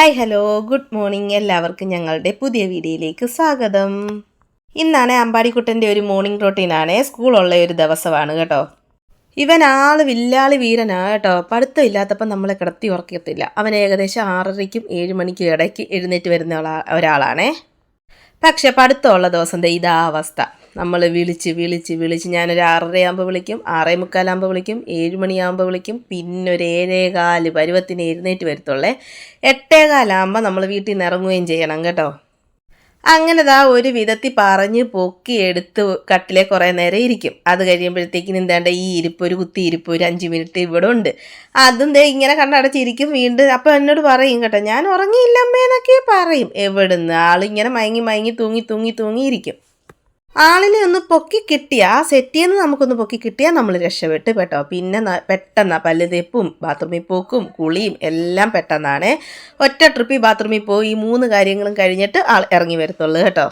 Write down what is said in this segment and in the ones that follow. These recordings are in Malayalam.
ഹായ് ഹലോ ഗുഡ് മോർണിംഗ് എല്ലാവർക്കും ഞങ്ങളുടെ പുതിയ വീഡിയോയിലേക്ക് സ്വാഗതം. ഇന്നാണ് അമ്പാടിക്കുട്ടന്റെ ഒരു മോർണിംഗ് റൊട്ടീനാണ് സ്കൂളുള്ള ഒരു ദിവസമാണ് കേട്ടോ. ഇവൻ ആൾ വില്ലാളി വീരനാണ് കേട്ടോ. പഠിത്തം ഇല്ലാത്തപ്പം നമ്മളെ കിടത്തി ഉറക്കത്തില്ല. അവൻ ഏകദേശം ആറരയ്ക്കും ഏഴ് മണിക്കും ഇടയ്ക്ക് എഴുന്നേറ്റ് വരുന്ന ഒരാ- ഒരാളാണേ. പക്ഷെ പഠിത്തമുള്ള ദിവസം ഇതാ അവസ്ഥ. നമ്മൾ വിളിച്ച് വിളിച്ച് വിളിച്ച് ഞാനൊരു ആറരയാകുമ്പോൾ വിളിക്കും ആറേ മുക്കാലാകുമ്പോൾ വിളിക്കും ഏഴ് മണിയാകുമ്പോൾ വിളിക്കും. പിന്നെ ഒരു ഏഴേകാൽ പരുവത്തിന് എഴുന്നേറ്റ് വരത്തുള്ളേ. എട്ടേകാലാകുമ്പോൾ നമ്മൾ വീട്ടിൽ നിന്ന് ഇറങ്ങുകയും ചെയ്യണം കേട്ടോ. അങ്ങനെ ദാ ഒരു വിധത്തിൽ പറഞ്ഞ് പൊക്കി എടുത്ത് കട്ടിലെ കുറേ നേരം ഇരിക്കും. അത് കഴിയുമ്പോഴത്തേക്കിന് എന്താണ്ട് ഈ ഇരിപ്പ് ഒരു കുത്തി ഇരിപ്പ് ഒരു അഞ്ച് മിനിറ്റ് ഇവിടെ ഉണ്ട്. അതും ദേ ഇങ്ങനെ കണ്ണടച്ചിരിക്കും വീണ്ടും. അപ്പം എന്നോട് പറയും കേട്ടോ ഞാൻ ഉറങ്ങിയില്ലമ്മേ എന്നൊക്കെ പറയും. എവിടുന്ന് ആളിങ്ങനെ മയങ്ങി മയങ്ങി തൂങ്ങി തൂങ്ങി തൂങ്ങിയിരിക്കും ആളിനെ ഒന്ന് പൊക്കി കിട്ടിയ ആ സെറ്റിൽ നിന്ന് നമുക്കൊന്ന് പൊക്കി കിട്ടിയാൽ നമ്മൾ രക്ഷപ്പെട്ട് കേട്ടോ. പിന്നെ പെട്ടെന്ന് പല്ല് തേപ്പും ബാത്റൂമിൽ പോക്കും കുളിയും എല്ലാം പെട്ടെന്നാണ്. ഒറ്റ ട്രിപ്പിൽ ബാത്റൂമിൽ പോയി ഈ മൂന്ന് കാര്യങ്ങളും കഴിഞ്ഞിട്ട് ആൾ ഇറങ്ങി വരത്തുള്ളൂ കേട്ടോ.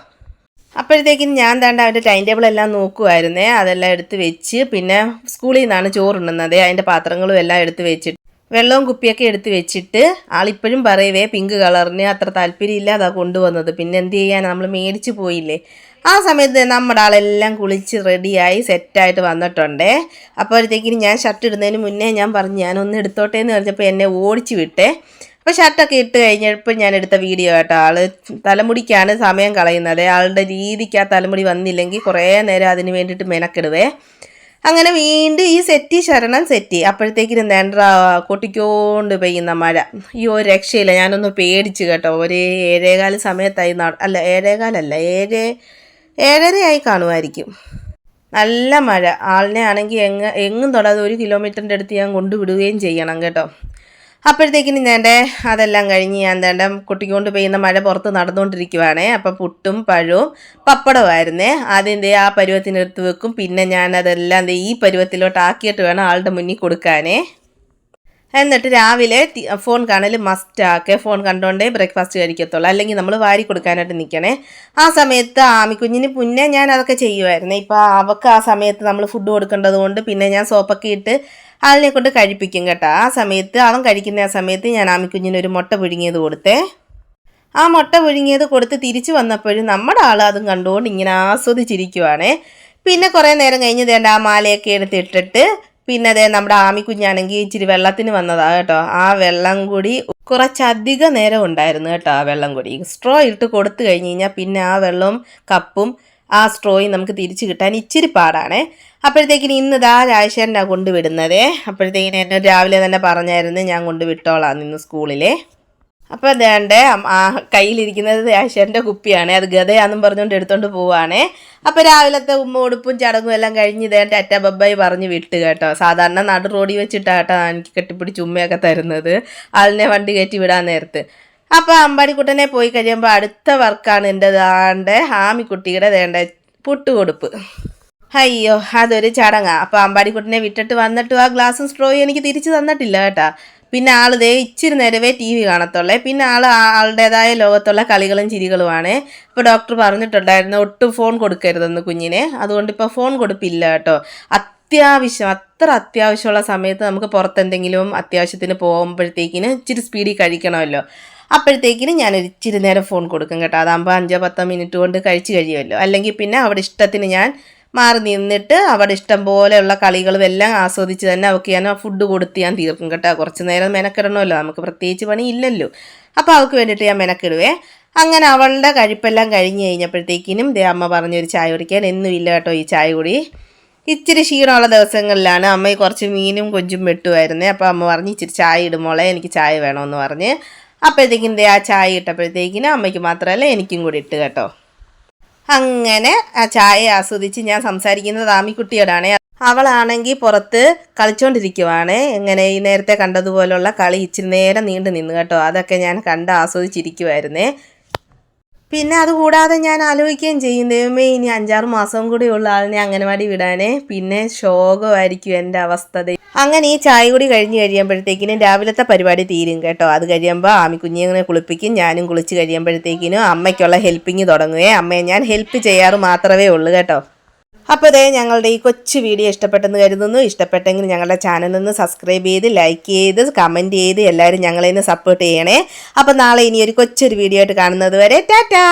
അപ്പോഴത്തേക്കും ഞാൻ താണ്ട അവന്റെ ടൈം ടേബിൾ എല്ലാം നോക്കുമായിരുന്നേ അതെല്ലാം എടുത്ത് വെച്ച് പിന്നെ സ്കൂളിൽ നിന്നാണ് ചോറുണ്ണുന്നത്. അതിന്റെ പാത്രങ്ങളും എല്ലാം എടുത്ത് വെച്ചിട്ട് വെള്ളവും കുപ്പിയൊക്കെ എടുത്ത് വെച്ചിട്ട് ആളിപ്പോഴും പറയവേ പിങ്ക് കളറിന് അത്ര താല്പര്യമില്ല അതാ കൊണ്ടുവന്നത്. പിന്നെ എന്ത് ചെയ്യാൻ നമ്മൾ മേടിച്ച് പോയില്ലേ? ആ സമയത്ത് നമ്മുടെ ആളെല്ലാം കുളിച്ച് റെഡിയായി സെറ്റായിട്ട് വന്നിട്ടുണ്ടേ. അപ്പോഴത്തേക്കിന് ഞാൻ ഷർട്ട് ഇടുന്നതിന് മുന്നേ ഞാൻ പറഞ്ഞു ഞാനൊന്ന് എടുത്തോട്ടെ എന്ന് പറഞ്ഞപ്പോൾ എന്നെ ഓടിച്ചു വിട്ടേ. അപ്പോൾ ഷർട്ടൊക്കെ ഇട്ട് കഴിഞ്ഞപ്പോൾ ഞാൻ എടുത്ത വീഡിയോ കേട്ടോ. ആൾ തലമുടിക്കാണ് സമയം കളയുന്നത്. ആളുടെ രീതിക്ക് ആ തലമുടി വന്നില്ലെങ്കിൽ കുറേ നേരം അതിന് വേണ്ടിയിട്ട് മെനക്കെടുവേ. അങ്ങനെ വീണ്ടും ഈ സെറ്റി ശരണം സെറ്റി അപ്പോഴത്തേക്കിനും നേണ്ട കൊട്ടിക്കോണ്ട് പെയ്യുന്ന മഴ. ഒരു രക്ഷയില്ല. ഞാനൊന്ന് പേടിച്ചു കേട്ടോ. ഒരു ഏഴേകാൽ സമയത്തായി അല്ല ഏഴേകാലല്ല ഏഴ് ഏഴരയായി കാണുമായിരിക്കും. നല്ല മഴ. ആളിനെ ആണെങ്കിൽ എങ്ങ എങ്ങും തൊടാതെ ഒരു കിലോമീറ്ററിന്റെ അടുത്ത് ഞാൻ കൊണ്ടുവിടുകയും ചെയ്യണം കേട്ടോ. അപ്പോഴത്തേക്കിനും ഞാൻ അതെല്ലാം കഴിഞ്ഞ് ഞാൻ തേണ്ട കുട്ടിക്കൊണ്ട് പെയ്യുന്ന മഴ പുറത്ത് നടന്നുകൊണ്ടിരിക്കുവാണേ. അപ്പം പുട്ടും പഴവും പപ്പടമായിരുന്നേ ആദ്യം ദേ ആ പരുവത്തിനെടുത്ത് വെക്കും. പിന്നെ ഞാൻ അതെല്ലാം ഈ പരുവത്തിലോട്ട് ആക്കിയിട്ട് വേണം ആളുടെ മുന്നിൽ കൊടുക്കാനേ. എന്നിട്ട് രാവിലെ ഫോൺ കാണൽ മസ്റ്റ് ആക്കെ. ഫോൺ കണ്ടുകൊണ്ടേ ബ്രേക്ക്ഫാസ്റ്റ് കഴിക്കത്തുള്ളൂ. അല്ലെങ്കിൽ നമ്മൾ വാരി കൊടുക്കാനായിട്ട് നിൽക്കണേ ആ സമയത്ത് ആമിക്കുഞ്ഞിന് മുന്നേ ഞാൻ അതൊക്കെ ചെയ്യുമായിരുന്നു ഇപ്പോൾ അവൾക്ക് ആ സമയത്ത് നമ്മൾ ഫുഡ് കൊടുക്കേണ്ടത് കൊണ്ട് പിന്നെ ഞാൻ സോപ്പൊക്കെ ഇട്ട് അതിനെ കൊണ്ട് കഴിപ്പിക്കും കേട്ടോ. ആ സമയത്ത് അവൻ കഴിക്കുന്ന ആ സമയത്ത് ഞാൻ ആമിക്കുഞ്ഞിന് ഒരു മുട്ട പുഴുങ്ങിയത് കൊടുത്തേ. ആ മുട്ട പുഴുങ്ങിയത് കൊടുത്ത് തിരിച്ചു വന്നപ്പോഴും നമ്മുടെ ആൾ അതും കണ്ടുകൊണ്ട് ഇങ്ങനെ ആസ്വദിച്ചിരിക്കുവാണേ. പിന്നെ കുറേ നേരം കഴിഞ്ഞ് ദേണ്ട ആ മാലയൊക്കെ എടുത്തിട്ടിട്ട് പിന്നെ അതേ നമ്മുടെ ആമി കുഞ്ഞാണെങ്കിൽ ഇച്ചിരി വെള്ളത്തിന് വന്നതാ കേട്ടോ. ആ വെള്ളം കൂടി കുറച്ചധികം നേരം ഉണ്ടായിരുന്നു കേട്ടോ ആ വെള്ളം കൂടി. സ്ട്രോ ഇട്ട് കൊടുത്തു കഴിഞ്ഞ് കഴിഞ്ഞാൽ പിന്നെ ആ വെള്ളവും കപ്പും ആ സ്ട്രോയും നമുക്ക് തിരിച്ചു കിട്ടാൻ ഇച്ചിരി പാടാണേ. അപ്പോഴത്തേക്കിന് ഇന്ന് ഇതാ രാജശേഖരനാണ് കൊണ്ടുവിടുന്നതേ. അപ്പോഴത്തേക്കിന് എന്നെ രാവിലെ തന്നെ പറഞ്ഞായിരുന്നു ഞാൻ കൊണ്ടുവിട്ടോളാം ഇന്ന് സ്കൂളിലെ. അപ്പോൾ ആ കയ്യിലിരിക്കുന്നത് ആശാന്റെ കുപ്പിയാണ്. അത് ഗതയാന്നും പറഞ്ഞുകൊണ്ട് എടുത്തുകൊണ്ട് പോവാണേ. അപ്പോൾ രാവിലത്തെ ഉമ്മ ഉടുപ്പും ചടങ്ങും എല്ലാം കഴിഞ്ഞ് ഇതേണ്ട അറ്റ ബബ്ബായി പറഞ്ഞ് വിട്ട് കേട്ടോ. സാധാരണ നടു റോഡിൽ കേട്ടോ എനിക്ക് കെട്ടിപ്പിടിച്ച് ഉമ്മയൊക്കെ തരുന്നത്. ആളിനെ വണ്ടി കയറ്റി വിടാൻ നേരത്ത്. അപ്പോൾ അമ്പാടിക്കുട്ടനെ പോയി കഴിയുമ്പോൾ അടുത്ത വർക്കാണ് എന്റെ ദാണ്ട് ഹാമിക്കുട്ടിയുടെ ദേണ്ട പുട്ടുകൊടുപ്പ്. അയ്യോ അതൊരു ചടങ്ങാണ് അപ്പോൾ അമ്പാടിക്കുട്ടനെ വിട്ടിട്ട് വന്നിട്ടും ആ ഗ്ലാസും സ്ട്രോയും എനിക്ക് തിരിച്ചു തന്നിട്ടില്ല കേട്ടാ. പിന്നെ ആൾ ദേ ഇച്ചിരി നേരമേ ടി വി കാണത്തുള്ളേ. പിന്നെ ആൾ ആളുടേതായ ലോകത്തുള്ള കളികളും ചിരികളുമാണ്. ഇപ്പോൾ ഡോക്ടർ പറഞ്ഞിട്ടുണ്ടായിരുന്നു ഒട്ടും ഫോൺ കൊടുക്കരുതെന്ന് കുഞ്ഞിനെ. അതുകൊണ്ട് ഇപ്പോൾ ഫോൺ കൊടുപ്പില്ല കേട്ടോ. അത്യാവശ്യം അത്ര അത്യാവശ്യമുള്ള സമയത്ത് നമുക്ക് പുറത്തെന്തെങ്കിലും അത്യാവശ്യത്തിന് പോകുമ്പോഴത്തേക്കിന് ഇച്ചിരി സ്പീഡിൽ കഴിക്കണമല്ലോ. അപ്പോഴത്തേക്കിന് ഞാൻ ഇച്ചിരി നേരം ഫോൺ കൊടുക്കും കേട്ടോ. അതാകുമ്പോൾ അഞ്ചോ പത്തോ മിനിറ്റ് കൊണ്ട് കഴിച്ച് കഴിയുമല്ലോ. അല്ലെങ്കിൽ പിന്നെ അവിടെ ഇഷ്ടത്തിന് ഞാൻ മാറി നിന്നിട്ട് അവിടെ ഇഷ്ടം പോലെയുള്ള കളികളും എല്ലാം ആസ്വദിച്ച് തന്നെ അവൾക്ക് ഞാൻ ഫുഡ് കൊടുത്ത് ഞാൻ തീർക്കും കേട്ടോ. കുറച്ച് നേരം മെനക്കിടണമല്ലോ. നമുക്ക് പ്രത്യേകിച്ച് പണി ഇല്ലല്ലോ. അപ്പോൾ അവൾക്ക് വേണ്ടിയിട്ട് ഞാൻ മെനക്കിടുവേ. അങ്ങനെ അവളുടെ കഴിപ്പെല്ലാം കഴിഞ്ഞ് കഴിഞ്ഞപ്പോഴത്തേക്കിനും ദേ അമ്മ പറഞ്ഞൊരു ചായ കുടിക്കാൻ എന്നും ഇല്ല കേട്ടോ ഈ ചായ കുടി. ഇച്ചിരി ക്ഷീണമുള്ള ദിവസങ്ങളിലാണ് അമ്മ കുറച്ച് മീനും കൊഞ്ചും വെട്ടുമായിരുന്നേ. അപ്പോൾ അമ്മ പറഞ്ഞ് ഇച്ചിരി ചായ ഇടുമോളെ എനിക്ക് ചായ വേണമെന്ന് പറഞ്ഞ്. അപ്പോഴത്തേക്കും ദേ ആ ചായ ഇട്ടപ്പോഴത്തേക്കിനും അമ്മയ്ക്ക് മാത്രമല്ല എനിക്കും കൂടി ഇട്ട് കേട്ടോ. അങ്ങനെ ആ ചായ ആസ്വദിച്ച് ഞാൻ സംസാരിക്കുന്നത് ആമിക്കുട്ടിയോടാണ് അവളാണെങ്കിൽ പുറത്ത് കളിച്ചോണ്ടിരിക്കുവാണ്. എങ്ങനെ ഈ നേരത്തെ കണ്ടതുപോലുള്ള കളി ഇച്ചിരി നേരം നീണ്ടു നിന്ന് കേട്ടോ. അതൊക്കെ ഞാൻ കണ്ട് ആസ്വദിച്ചിരിക്കുമായിരുന്നേ പിന്നെ അതുകൂടാതെ ഞാൻ ആലോചിക്കുകയും ചെയ്യും ദൈവമേ ഇനി അഞ്ചാറ് മാസം കൂടി ഉള്ള ആളിനെ അംഗനവാടി വിടാനേ പിന്നെ ശോകമായിരിക്കും എന്റെ അവസ്ഥ. അങ്ങനെ ഈ ചായ കൂടി കഴിഞ്ഞ് കഴിയുമ്പോഴത്തേക്കിനും രാവിലത്തെ പരിപാടി തീരും കേട്ടോ. അത് കഴിയുമ്പോൾ ആമി കുഞ്ഞിങ്ങനെ കുളിപ്പിക്കും ഞാനും കുളിച്ച് കഴിയുമ്പോഴത്തേക്കിനും അമ്മയ്ക്കുള്ള ഹെൽപ്പിങ് തുടങ്ങുകയെ അമ്മയെ ഞാൻ ഹെൽപ്പ് ചെയ്യാറ് മാത്രമേ ഉള്ളൂ കേട്ടോ. അപ്പോൾ ഇതേ ഞങ്ങളുടെ ഈ കൊച്ചു വീഡിയോ ഇഷ്ടപ്പെട്ടെന്ന് കരുതുന്നു. ഇഷ്ടപ്പെട്ടെങ്കിൽ ഞങ്ങളുടെ ചാനലൊന്ന് സബ്സ്ക്രൈബ് ചെയ്ത് ലൈക്ക് ചെയ്ത് കമന്റ് ചെയ്ത് എല്ലാവരും ഞങ്ങളെ സപ്പോർട്ട് ചെയ്യണേ. അപ്പോൾ നാളെ ഇനി ഒരു കൊച്ചൊരു വീഡിയോ ആയിട്ട് കാണുന്നത് വരെ ടാറ്റാ!